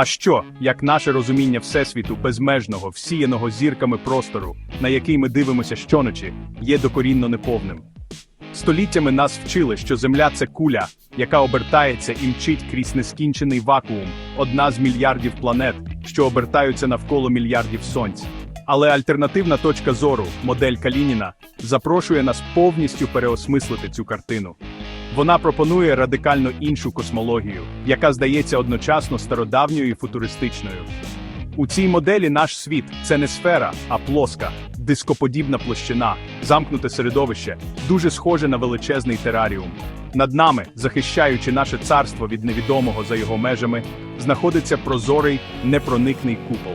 А що, як наше розуміння Всесвіту безмежного, всіяного зірками простору, на який ми дивимося щоночі, є докорінно неповним? Століттями нас вчили, що Земля це куля, яка обертається і мчить крізь нескінчений вакуум, одна з мільярдів планет, що обертаються навколо мільярдів сонць. Але альтернативна точка зору, модель Калініна, запрошує нас повністю переосмислити цю картину. Вона пропонує радикально іншу космологію, яка здається одночасно стародавньою і футуристичною. У цій моделі наш світ це не сфера, а плоска, дископодібна площина, замкнуте середовище, дуже схоже на величезний тераріум. Над нами, захищаючи наше царство від невідомого за його межами, знаходиться прозорий, непроникний купол.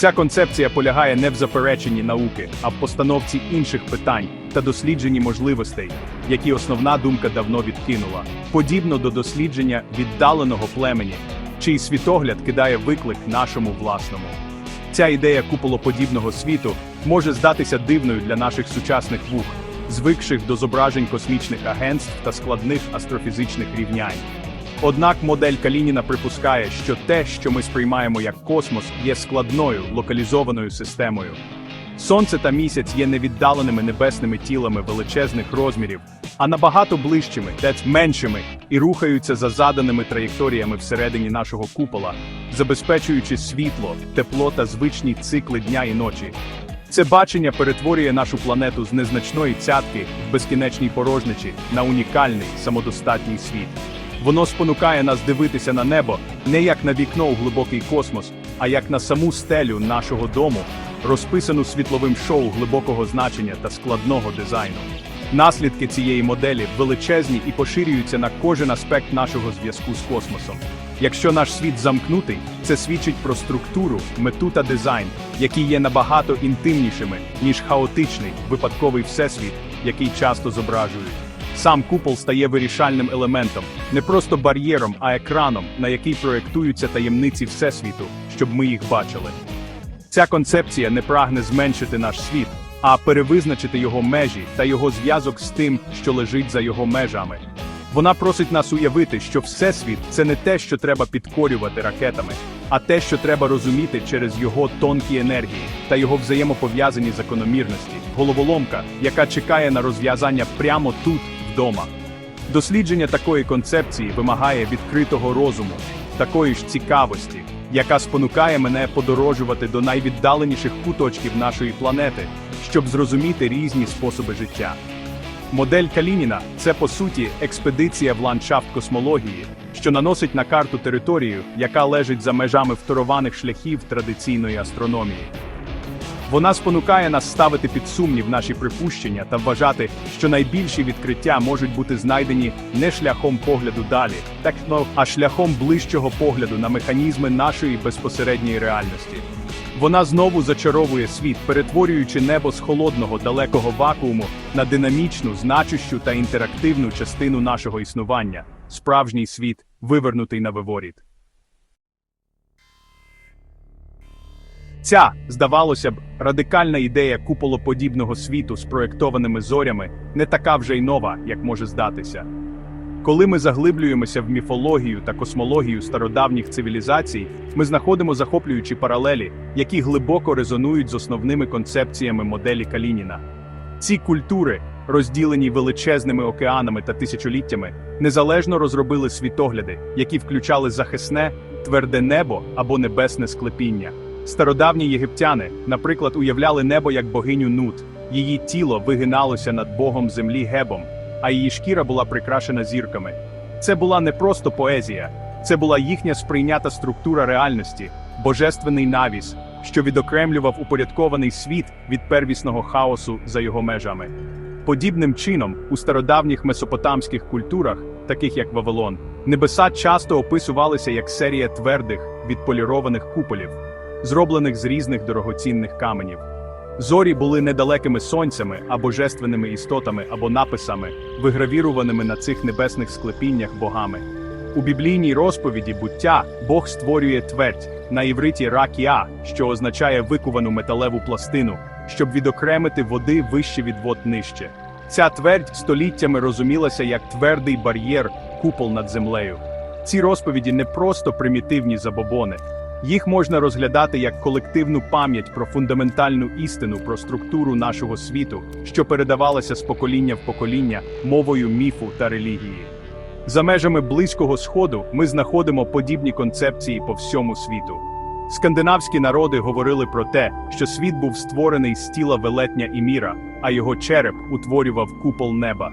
Ця концепція полягає не в запереченні науки, а в постановці інших питань та дослідженні можливостей, які основна думка давно відкинула, подібно до дослідження віддаленого племені, чий світогляд кидає виклик нашому власному. Ця ідея куполоподібного світу може здатися дивною для наших сучасних вух, звикших до зображень космічних агентств та складних астрофізичних рівнянь. Однак модель Калініна припускає, що те, що ми сприймаємо як космос, є складною локалізованою системою. Сонце та місяць є невіддаленими небесними тілами величезних розмірів, а набагато ближчими, тець меншими, і рухаються за заданими траєкторіями всередині нашого купола, забезпечуючи світло, тепло та звичні цикли дня і ночі. Це бачення перетворює нашу планету з незначної цятки в безкінечній порожничі на унікальний самодостатній світ. Воно спонукає нас дивитися на небо не як на вікно у глибокий космос, а як на саму стелю нашого дому, розписану світловим шоу глибокого значення та складного дизайну. Наслідки цієї моделі величезні і поширюються на кожен аспект нашого зв'язку з космосом. Якщо наш світ замкнутий, це свідчить про структуру, мету та дизайн, які є набагато інтимнішими, ніж хаотичний, випадковий всесвіт, який часто зображують. Сам купол стає вирішальним елементом, не просто бар'єром, а екраном, на який проєктуються таємниці Всесвіту, щоб ми їх бачили. Ця концепція не прагне зменшити наш світ, а перевизначити його межі та його зв'язок з тим, що лежить за його межами. Вона просить нас уявити, що Всесвіт це не те, що треба підкорювати ракетами, а те, що треба розуміти через його тонкі енергії та його взаємопов'язані закономірності, головоломка, яка чекає на розв'язання прямо тут, вдома. Дослідження такої концепції вимагає відкритого розуму, такої ж цікавості, яка спонукає мене подорожувати до найвіддаленіших куточків нашої планети, щоб зрозуміти різні способи життя. Модель Калініна це по суті експедиція в ландшафт космології, що наносить на карту територію, яка лежить за межами второваних шляхів традиційної астрономії. Вона спонукає нас ставити під сумнів наші припущення та вважати, що найбільші відкриття можуть бути знайдені не шляхом погляду далі, так а шляхом ближчого погляду на механізми нашої безпосередньої реальності. Вона знову зачаровує світ, перетворюючи небо з холодного далекого вакууму на динамічну, значущу та інтерактивну частину нашого існування, справжній світ, вивернутий на виворіт. Ця, здавалося б, радикальна ідея куполоподібного світу з проєктованими зорями не така вже й нова, як може здатися. Коли ми заглиблюємося в міфологію та космологію стародавніх цивілізацій, ми знаходимо захоплюючі паралелі, які глибоко резонують з основними концепціями моделі Калініна. Ці культури, розділені величезними океанами та тисячоліттями, незалежно розробили світогляди, які включали захисне, тверде небо або небесне склепіння. Стародавні єгиптяни, наприклад, уявляли небо як богиню Нут, її тіло вигиналося над богом землі Гебом, а її шкіра була прикрашена зірками. Це була не просто поезія, це була їхня сприйнята структура реальності, божественний навіс, що відокремлював упорядкований світ від первісного хаосу за його межами. Подібним чином, у стародавніх месопотамських культурах, таких як Вавилон, небеса часто описувалися як серія твердих, відполірованих куполів, зроблених з різних дорогоцінних каменів. Зорі були недалекими сонцями а божественними істотами або написами, вигравіруваними на цих небесних склепіннях богами. У біблійній розповіді буття Бог створює твердь на івриті ракіа, що означає викувану металеву пластину, щоб відокремити води вище від вод нижче. Ця твердь століттями розумілася як твердий бар'єр, купол над землею. Ці розповіді не просто примітивні забобони. Їх можна розглядати як колективну пам'ять про фундаментальну істину про структуру нашого світу, що передавалася з покоління в покоління мовою міфу та релігії. За межами Близького Сходу ми знаходимо подібні концепції по всьому світу. Скандинавські народи говорили про те, що світ був створений з тіла велетня і міра, а його череп утворював купол неба.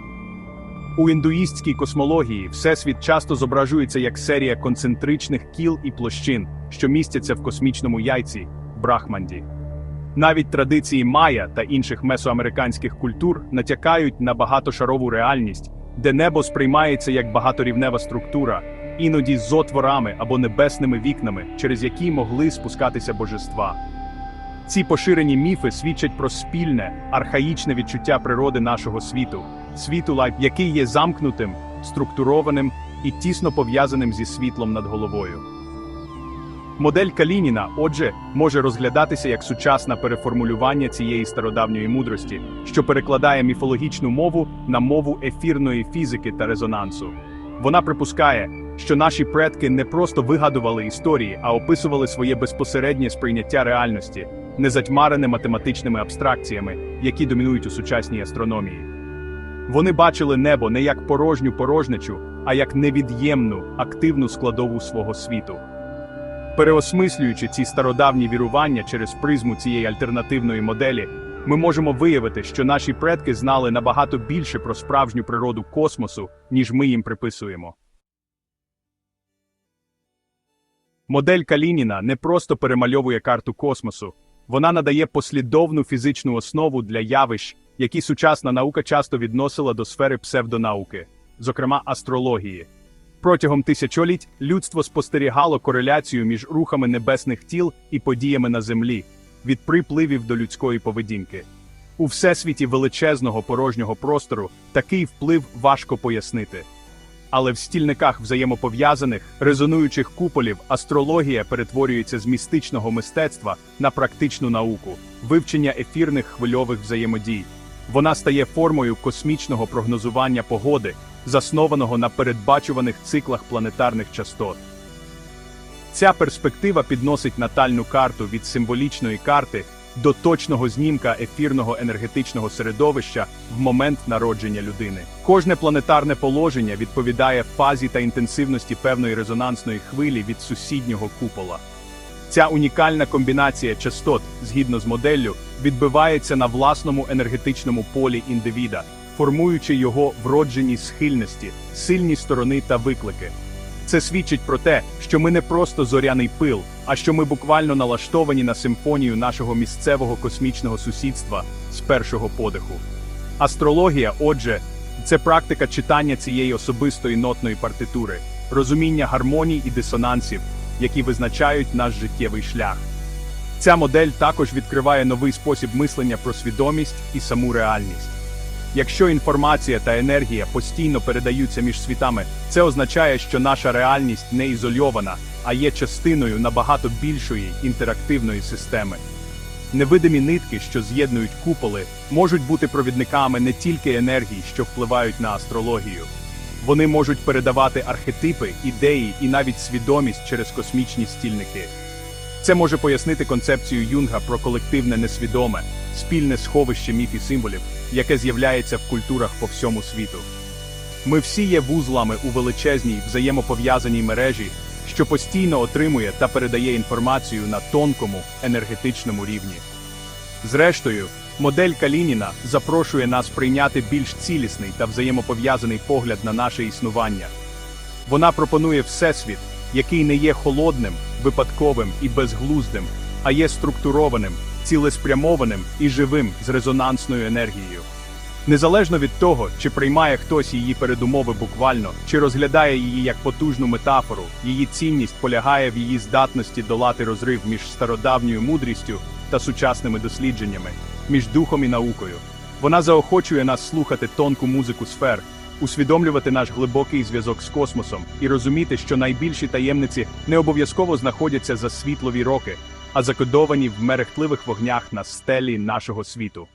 У індуїстській космології всесвіт часто зображується як серія концентричних кіл і площин, що містяться в космічному яйці Брахманді. Навіть традиції майя та інших месоамериканських культур натякають на багатошарову реальність, де небо сприймається як багаторівнева структура, іноді з отворами або небесними вікнами, через які могли спускатися божества. Ці поширені міфи свідчать про спільне, архаїчне відчуття природи нашого світу, світу, лайф, який є замкнутим, структурованим і тісно пов'язаним зі світлом над головою. Модель Калініна, отже, може розглядатися як сучасне переформулювання цієї стародавньої мудрості, що перекладає міфологічну мову на мову ефірної фізики та резонансу. Вона припускає, що наші предки не просто вигадували історії, а описували своє безпосереднє сприйняття реальності, не затьмарене математичними абстракціями, які домінують у сучасній астрономії. Вони бачили небо не як порожню порожничу, а як невід'ємну, активну складову свого світу. Переосмислюючи ці стародавні вірування через призму цієї альтернативної моделі, ми можемо виявити, що наші предки знали набагато більше про справжню природу космосу, ніж ми їм приписуємо. Модель Калініна не просто перемальовує карту космосу, вона надає послідовну фізичну основу для явищ, які сучасна наука часто відносила до сфери псевдонауки, зокрема астрології. Протягом тисячоліть людство спостерігало кореляцію між рухами небесних тіл і подіями на землі, від припливів до людської поведінки. У всесвіті величезного порожнього простору такий вплив важко пояснити. Але в стільниках взаємопов'язаних, резонуючих куполів астрологія перетворюється з містичного мистецтва на практичну науку, вивчення ефірних хвильових взаємодій. Вона стає формою космічного прогнозування погоди, заснованого на передбачуваних циклах планетарних частот. Ця перспектива підносить натальну карту від символічної карти до точного знімка ефірного енергетичного середовища в момент народження людини. Кожне планетарне положення відповідає фазі та інтенсивності певної резонансної хвилі від сусіднього купола. Ця унікальна комбінація частот, згідно з моделлю, відбивається на власному енергетичному полі індивіда, формуючи його вроджені схильності, сильні сторони та виклики. Це свідчить про те, що ми не просто зоряний пил, а що ми буквально налаштовані на симфонію нашого місцевого космічного сусідства з першого подиху. Астрологія, отже, це практика читання цієї особистої нотної партитури, розуміння гармоній і дисонансів, які визначають наш життєвий шлях. Ця модель також відкриває новий спосіб мислення про свідомість і саму реальність. Якщо інформація та енергія постійно передаються між світами, це означає, що наша реальність не ізольована, а є частиною набагато більшої інтерактивної системи. Невидимі нитки, що з'єднують куполи, можуть бути провідниками не тільки енергії, що впливають на астрологію. Вони можуть передавати архетипи, ідеї і навіть свідомість через космічні стільники. Це може пояснити концепцію Юнга про колективне несвідоме, спільне сховище міф і символів, яке з'являється в культурах по всьому світу. Ми всі є вузлами у величезній взаємопов'язаній мережі, що постійно отримує та передає інформацію на тонкому енергетичному рівні. Зрештою, модель Калініна запрошує нас прийняти більш цілісний та взаємопов'язаний погляд на наше існування. Вона пропонує всесвіт, який не є холодним, випадковим і безглуздим, а є структурованим, цілеспрямованим і живим з резонансною енергією. Незалежно від того, чи приймає хтось її передумови буквально, чи розглядає її як потужну метафору, її цінність полягає в її здатності долати розрив між стародавньою мудрістю та сучасними дослідженнями, між духом і наукою. Вона заохочує нас слухати тонку музику сфер, усвідомлювати наш глибокий зв'язок з космосом і розуміти, що найбільші таємниці не обов'язково знаходяться за світлові роки, а закодовані в мерехтливих вогнях на стелі нашого світу.